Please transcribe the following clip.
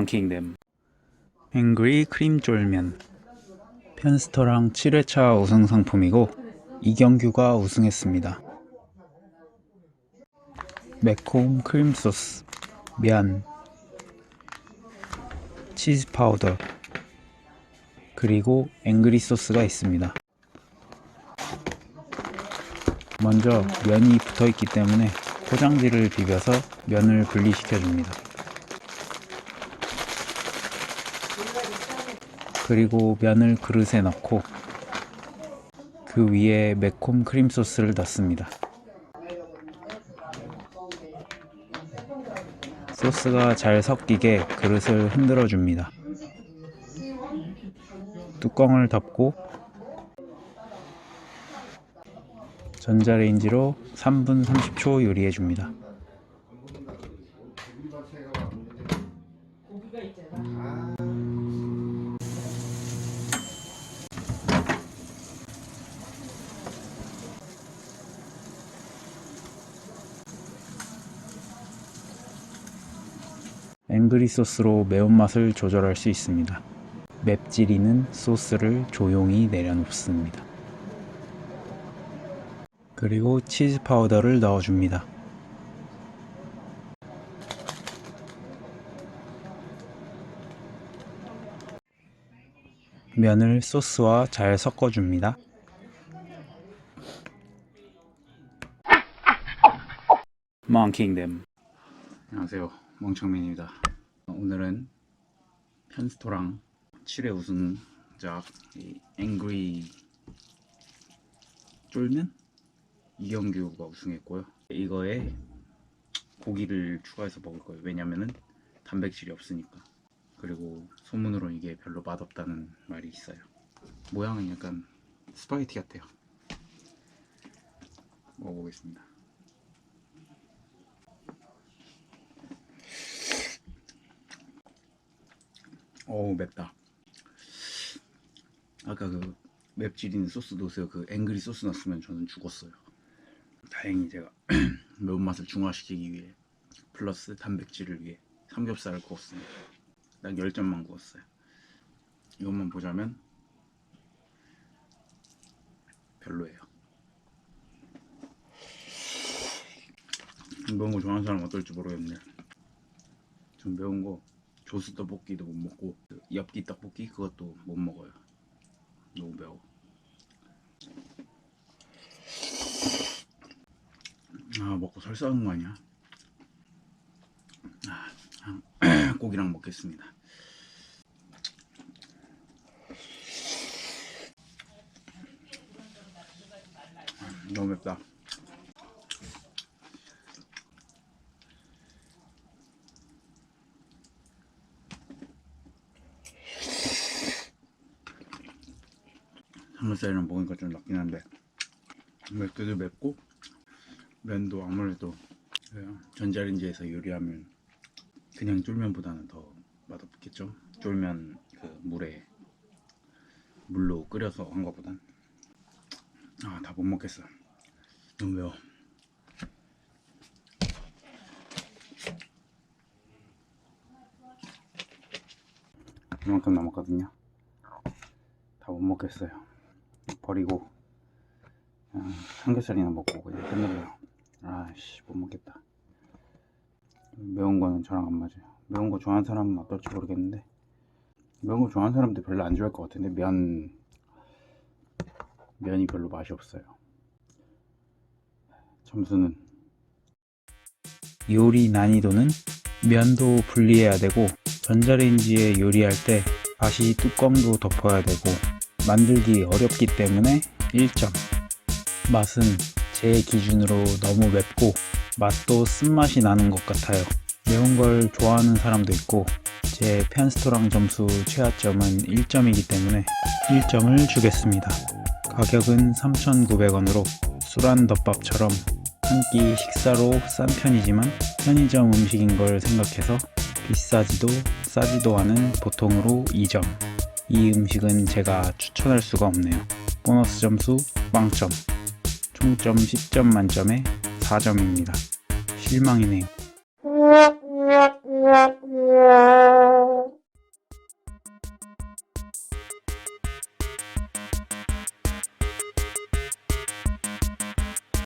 Monkingdom 앵그리 크림 쫄면 편스터랑 7회차 우승 상품이고 이경규가 우승했습니다. 매콤 크림 소스, 면, 치즈 파우더, 그리고 앵그리 소스가 있습니다. 먼저 면이 붙어 있기 때문에 포장지를 비벼서 면을 분리시켜 줍니다. 그리고 면을 그릇에 넣고 그 위에 매콤 크림 소스를 넣습니다. 소스가 잘 섞이게 그릇을 흔들어 줍니다. 뚜껑을 덮고 전자레인지로 3분 30초 요리해 줍니다. 앵그리 소스로 매운맛을 조절할 수 있습니다. 맵찔이는 소스를 조용히 내려놓습니다. 그리고 치즈 파우더를 넣어줍니다. 면을 소스와 잘 섞어줍니다. 몽킹댐 안녕하세요 멍청맨입니다. 오늘은 편스토랑 7회 우승작 이 앵그리 쫄면? 이경규가 우승했고요. 이거에 고기를 추가해서 먹을 거예요. 왜냐면은 단백질이 없으니까. 그리고 소문으로 이게 별로 맛없다는 말이 있어요. 모양은 약간 스파게티 같아요. 먹어보겠습니다 어우 맵다. 아까 그 맵찔인 소스 넣으세요. 그 앵그리 소스 넣었으면 저는 죽었어요. 다행히 제가 매운맛을 중화시키기 위해 플러스 단백질을 위해 삼겹살을 구웠습니다. 딱 10점만 구웠어요. 이것만 보자면 별로예요. 매운 거 좋아하는 사람 어떨지 모르겠네. 전 매운 거 조수 떡볶이도 못 먹고 그 엽기 떡볶이 그것도 못 먹어요. 너무 매워. 아 먹고 설사하는 거 아니야? 아, 아, 고기랑 먹겠습니다. 아, 너무 맵다 삼겹살이랑 먹으니까 좀 낫긴 한데 맵기도 맵고 면도 아무래도 그 전자레인지에서 요리하면 그냥 쫄면보다는 더 맛없겠죠? 쫄면 그 물에 물로 끓여서 한 거보단. 아 다 못 먹겠어. 너무 매워. 이만큼 남았거든요. 다 못 먹겠어요 버리고 그냥 삼겹살이나 먹고 그냥 끝내려요 아씨 못 먹겠다. 매운 거는 저랑 안 맞아요. 매운 거 좋아하는 사람은 어떨지 모르겠는데 매운 거 좋아하는 사람도 별로 안 좋아할 것 같은데 면 면이 별로 맛이 없어요. 점수는? 요리 난이도는 면도 분리해야 되고 전자레인지에 요리할 때 다시 뚜껑도 덮어야 되고 만들기 어렵기 때문에 1점 맛은 제 기준으로 너무 맵고 맛도 쓴맛이 나는 것 같아요. 매운 걸 좋아하는 사람도 있고 제 편스토랑 점수 최하점은 1점이기 때문에 1점을 주겠습니다. 가격은 3,900원으로 술안 덮밥처럼 한 끼 식사로 싼 편이지만 편의점 음식인 걸 생각해서 비싸지도 싸지도 않은 보통으로 2점 이 음식은 제가 추천할 수가 없네요. 보너스 점수 빵점. 총점 10점 만점에 4점입니다. 실망이네요.